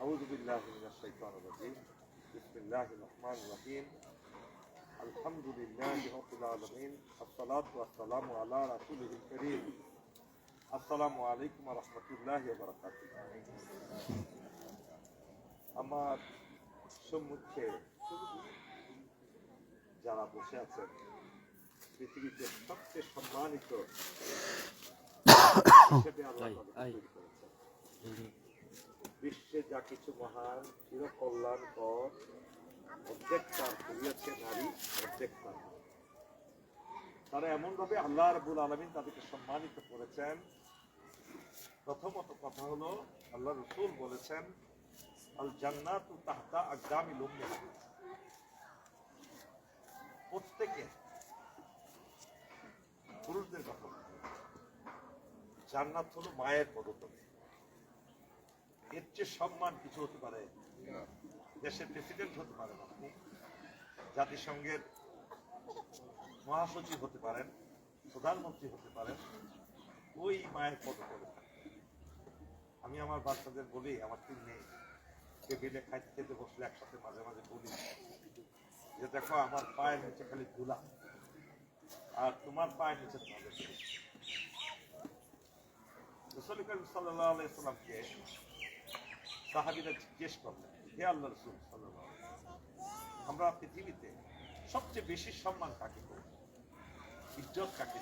أعوذ بالله من الشيطان الرجيم بسم الله الرحمن الرحيم الحمد لله رب العالمين الصلاة والسلام على رسوله الكريم السلام عليكم ورحمة الله وبركاته আমার সম্মুখে যারা বসে আছেন পৃথিবীতে সবচেয়ে সম্মানিত হিসেবে আল্লাহ তাদেরকে তৈরি করেছেন। বিশ্বে যা কিছু মহান চির কল্যাণকর অর্ধেক তার করিয়াছে নারী, অর্ধেক তার তারা এমন ভাবে আল্লাহ রাবুল আলমিন তাদেরকে সম্মানিত করেছেন। প্রথমত কথা হলো, আল্লাহ রসুল বলেছেন আল জান্নাত তাহতা আগামী লম্বে প্রত্যেকে পুরুষদের কথা জান্নাত হলো মায়ের পদতলে। এর চেয়ে সম্মান কিছু হতে পারে। দেশের প্রেসিডেন্ট হতে পারেন আপনি। জাতিসংঘের মহাসচিব হতে পারেন, প্রধানমন্ত্রী হতে পারেন, ওই মায়ের পদ থাকবেন। আমি আমার বাচ্চাদের বলি, আমার তিন মেয়ে। টেবিলে খাইতে খেতে বসলে একসাথে মাঝে মাঝে বলি, যে দেখো আমার পায়ের নিচে খালি ধুলা, আর তোমার পায়ের নিচে তোমাদের সাল্লাহ আলাইসাল্লামকে সাহাবিরা জিজ্ঞেস করলেন, হে আল্লাহ রসুল আমরা পৃথিবীতে সবচেয়ে বেশি সম্মান কাকে করি ইজ্জত কাকে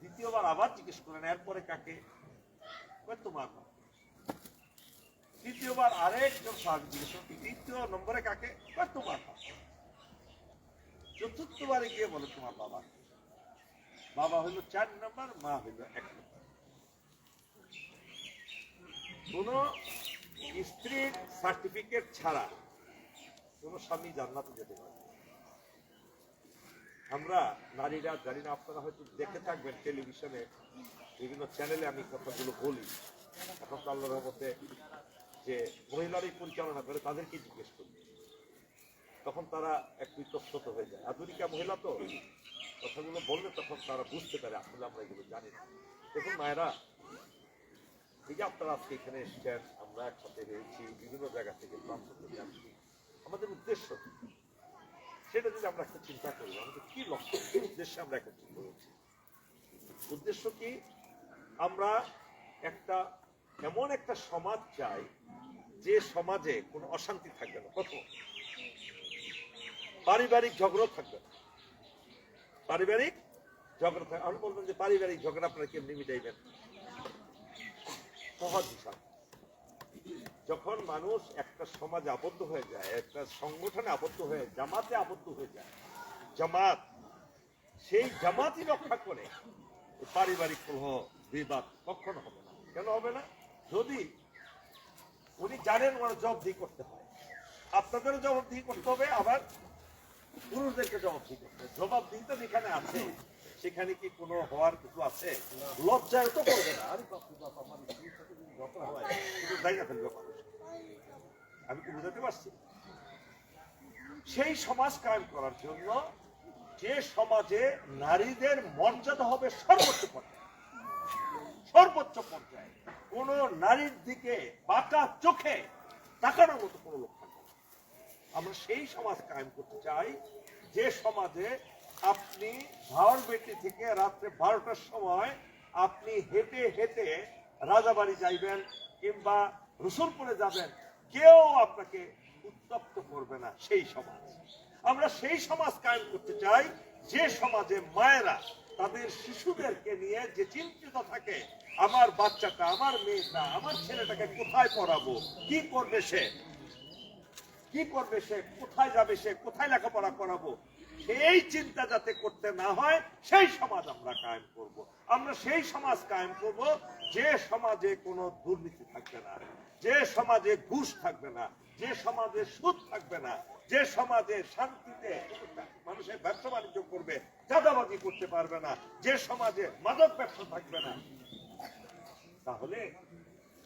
দ্বিতীয়বার আবার জিজ্ঞেস করেন এরপরে কাকে? তোমার মা তৃতীয়বার আরেকজন সাহাবি জিজ্ঞেস তৃতীয় নম্বরে কাকে? তোমার মা চতুর্থবারে গিয়ে বলে, তোমার বাবা। বাবা হইল চার নম্বর, মা হইল এক নম্বর। কোন স্ত্রীর সার্টিফিকেট ছাড়া কোন স্বামী জান্নাতে যেতে পারে আমরা নারীরা, জানি না, আপনারা হয়তো দেখে থাকবেন টেলিভিশনে, বিভিন্ন চ্যানেলে আমি কথাগুলো বলি। এখন তো আল্লাহর রহমতে যে মহিলারাই পরিচালনা করে তাদেরকে জিজ্ঞেস করি। তখন তারা একটু ইতস্তত হয়ে যায়। আধুনিকা মহিলা তো, কথাগুলো বললে তখন তারা বুঝতে পারে, আসলে আমরা এগুলো জানি না। দেখুন, মায়েরা যে আপনারা আজকে এখানে এসছেন, আমরা একসাথে রয়েছি, বিভিন্ন জায়গা থেকে প্রান্ত থেকে আসছি। আমাদের উদ্দেশ্য সেটা যদি আমরা একটা চিন্তা করি, আমাদের কি লক্ষ্য, কি উদ্দেশ্যে আমরা একত্রিত হয়েছি? উদ্দেশ্য কি? আমরা একটা, এমন একটা সমাজ চাই, যে সমাজে কোনো অশান্তি থাকবে না। প্রথম, পারিবারিক ঝগড়া থাকবে না। পারিবারিক ঝগড়া থাকবে আমি বলবেন যে পারিবারিক ঝগড়া আপনারা কেমনি মিটাইবেন? সহজ হিসাব। যখন মানুষ একটা সমাজে আবদ্ধ হয়ে যায়, একটা সংগঠনে আবদ্ধ হয়ে, জামাতে আবদ্ধ হয়ে যায়, জামাত, সেই জামাতই রক্ষা করে পারিবারিক কলহ বিবাদ কখনো হবে না। কেন হবে না? যদি উনি জানেন ওনার জবাবদিহি করতে হয়। আপনাদেরও জবাবদিহি করতে হবে, আবার পুরুষদেরকে জবাবদিহি করতে হবে। জবাবদিহিতা যেখানে আছে সেখানে কি কোনো হওয়ার কিছু আছে? লজ্জায় তো করবে না। আমি বুঝাতে পারছি? সেই সমাজ কায়েম করার জন্য যে সমাজে নারীদের মর্যাদা হবে সর্বোচ্চ পর্যায়ে। সর্বোচ্চ পর্যায়ে। কোন নারীর দিকে বাঁকা চোখে তাকানোর মতো কোনো লোক থাকবে আমরা সেই সমাজ কায়েম করতে চাই যে সমাজে আপনি ভাওয়ার বেটি থেকে রাত্রে বারোটার সময় আপনি হেঁটে হেঁটে রাজাবাড়ি যাইবেন কিংবা রসুলপুরে যাবেন, কেউ আপনাকে উত্তপ্ত করবে না সেই সমাজ। আমরা সেই সমাজ কায়েম করতে চাই, যে সমাজে মায়েরা তাদের শিশুদেরকে নিয়ে যে চিন্তিত থাকে, আমার বাচ্চাটা, আমার মেয়েটা, আমার ছেলেটাকে কোথায় পড়াবো, কি করবে সে? কি করবে সে? কোথায় যাবে সে? কোথায় লেখাপড়া করাবো? সেই চিন্তা যাতে করতে না হয়, সেই সমাজ আমরা কায়েম করব। আমরা সেই সমাজ কায়েম করব, যে সমাজে কোনো দুর্নীতি থাকবে না, যে সমাজে ঘুষ থাকবে না, যে সমাজে সুদ থাকবে না, যে সমাজে শান্তিতে মানুষের ব্যবসা বাণিজ্য করবে, চাঁদাবাজি করতে পারবে না, যে সমাজে মাদক ব্যবসা থাকবে না। তাহলে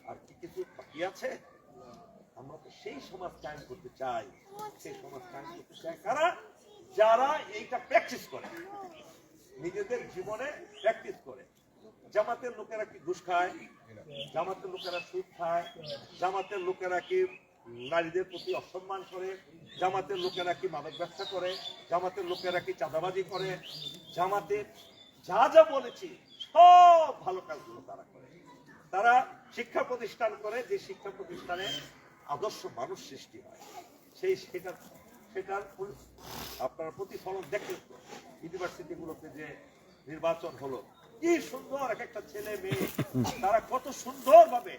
আর কি কিছু বাকি আছে? আমরা তো সেই সমাজ কায়েম করতে চাই। সেই সমাজ কায়েম করতে চাই কারা? যারা এইটা প্র্যাকটিস করে, নিজেদের জীবনে প্র্যাকটিস করে। জামাতের লোকেরা কি ঘুষ খায়? জামাতের লোকেরা সুদ খায়। জামাতের লোকেরা কি নারীদের প্রতি অসম্মান করে? জামাতের লোকেরা কি মাদক ব্যবসা করে? জামাতের লোকেরা কি চাঁদাবাজি করে? জামাতে যা যা বলেছি, সব ভালো কাজগুলো তারা করে। তারা শিক্ষা প্রতিষ্ঠান করে, যে শিক্ষা প্রতিষ্ঠানে আদর্শ মানুষ সৃষ্টি হয়। সেই সেটা সেটার আপনার প্রতিফলন দেখলেন তো ইউনিভার্সিটিগুলোতে যে নির্বাচন হলো, কি সুন্দর এক একটা ছেলে মেয়ে, তারা কত সুন্দর ভাবে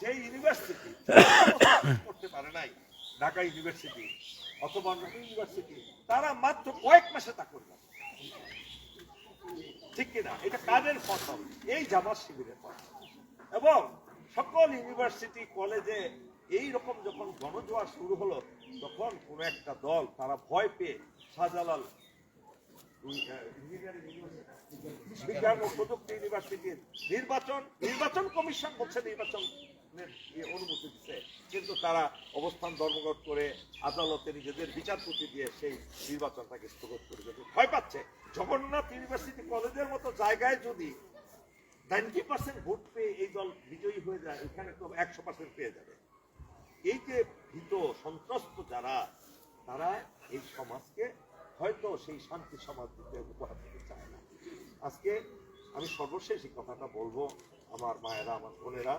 যে ইউনিভার্সিটি করতে পারে নাই, ঢাকা ইউনিভার্সিটি অথবা অন্য ইউনিভার্সিটি, তারা মাত্র কয়েক মাসে তা করল ঠিক কিনা? এটা কাজের ফসল। এই জামাত শিবিরের ফসল। এবং সকল ইউনিভার্সিটি, কলেজে এই রকম যখন গণজোয়ার শুরু হলো, তখন কোন একটা দল, তারা ভয় পেয়ে শাহজালাল বিজ্ঞান ও প্রযুক্তি ইউনিভার্সিটির নির্বাচন নির্বাচন কমিশন বলছে নির্বাচন অনুমতি দিচ্ছে কিন্তু তারা অবস্থান ধর্মঘট করে আদালতে নিজেদের বিচারপতি দিয়ে সেই নির্বাচনটাকে স্থগিত করে দিয়েছে। ভয় পাচ্ছে। জগন্নাথ ইউনিভার্সিটি কলেজের মতো জায়গায় যদি নাইনটি পার্সেন্ট ভোট পেয়ে এই দল বিজয়ী হয়ে যায়, এখানে তো একশো পার্সেন্ট পেয়ে যাবে। এই যে ভীত, সন্ত্রস্ত যারা, তারা এই সমাজকে হয়তো সেই শান্তি সমাজ দিতে উপহার দিতে চায় না। আজকে আমি সর্বশেষ এই কথাটা বলব আমার মায়েরা, আমার বোনেরা।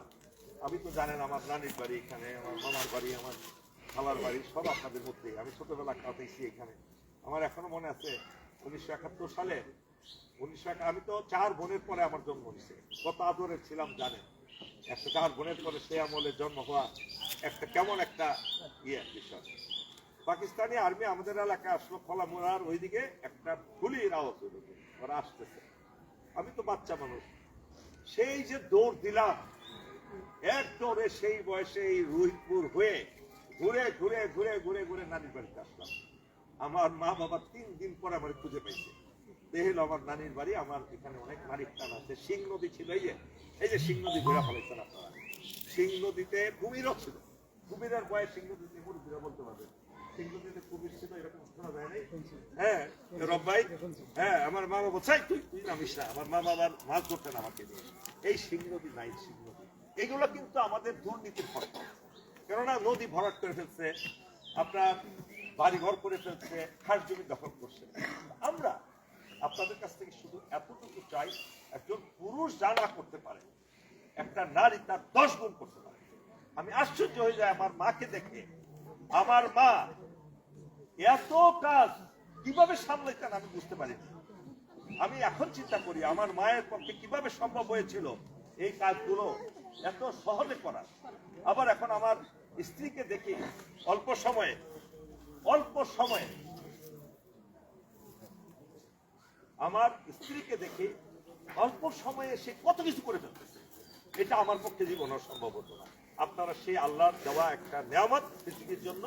আমি তো জানেন আমার নানির বাড়ি এখানে, আমার মামার বাড়ি, আমার খালার বাড়ি, সব আপনাদের মধ্যেই। আমি ছোটবেলা কাটাইছি এখানে। আমার এখনও মনে আছে উনিশশো একাত্তর সালে, উনিশশো আমি তো চার বোনের পরে আমার জন্ম হয়েছে। কত আদরের ছিলাম জানেন। একটা চার বোনের পরে সে আমলে জন্ম হওয়া একটা কেমন একটা ইয়ে বিষয়। পাকিস্তানি আর্মি আমাদের এলাকায় আসলো খোলামোড়ার ওইদিকে একটা গুলির আওয়াজ হলো, ওরা আসতেছে। আমি তো বাচ্চা মানুষ। সেই যে দৌড় দিলাম, এক দৌড়ে সেই বয়সে এই রোহিতপুর হয়ে ঘুরে ঘুরে ঘুরে ঘুরে ঘুরে নানির বাড়িতে আসলাম। আমার মা বাবা তিন দিন পরে আমার খুঁজে পাইছে। দেখল আমার নানির বাড়ি, আমার এখানে অনেক মালিক টান আছে। সিং নদী ছিল, এই যে এই যে সিং নদী ঘোরা ফেলেছেন আপনারা। সিং নদীতে কুমিরও ছিল। কুমিরের ভরাট করে ফেলছে, আপনার করে ফেলছে, খাস জমি দখল করছে। আমরা আপনাদের কাছ থেকে শুধু এতটুকু চাই, একজন পুরুষ যা না করতে পারে, একটা নারী তার দশ গুণ করতে পারে। আমি আশ্চর্য হয়ে যায় আমার মাকে দেখে। আমার মা এত কাজ কীভাবে সামলাইতেন আমি বুঝতে পারিনি। আমি এখন চিন্তা করি, আমার মায়ের পক্ষে কীভাবে সম্ভব হয়েছিল এই কাজগুলো এত সহজে করা। আবার এখন আমার স্ত্রীকে দেখি অল্প সময়ে অল্প সময়ে আমার স্ত্রীকে দেখি অল্প সময়ে সে কত কিছু করে ফেলতেছে। এটা আমার পক্ষে জীবন সম্ভব হতো না। আপনারা সেই আল্লাহর দেওয়া একটা নিয়ামত পৃথিবীর জন্য।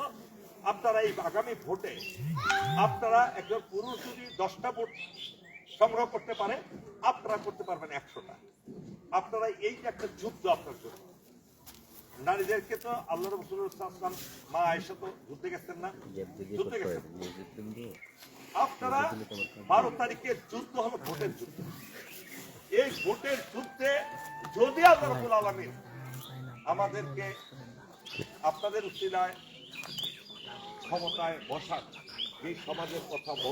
আপনারা এই আগামী ভোটে আপনারা একজন পুরুষ যদি দশটা ভোট সংগ্রহ করতে পারে, আপনারা করতে পারবেন একশোটা। আপনারা এই যে একটা যুদ্ধ আপনার জন্য। নারীদেরকে তো আল্লাহ রসুলাম মা আয়েশা তো যুদ্ধে গেছেন না? যুদ্ধে গেছেন? আপনারা বারো তারিখে যুদ্ধ হলো ভোটের যুদ্ধ। এই ভোটের যুদ্ধে যদি আল্লাহ রবুল আলমী আমাদেরকে আপনাদের উচিলায় ক্ষমতায় বসার এই সমাজের কথা বল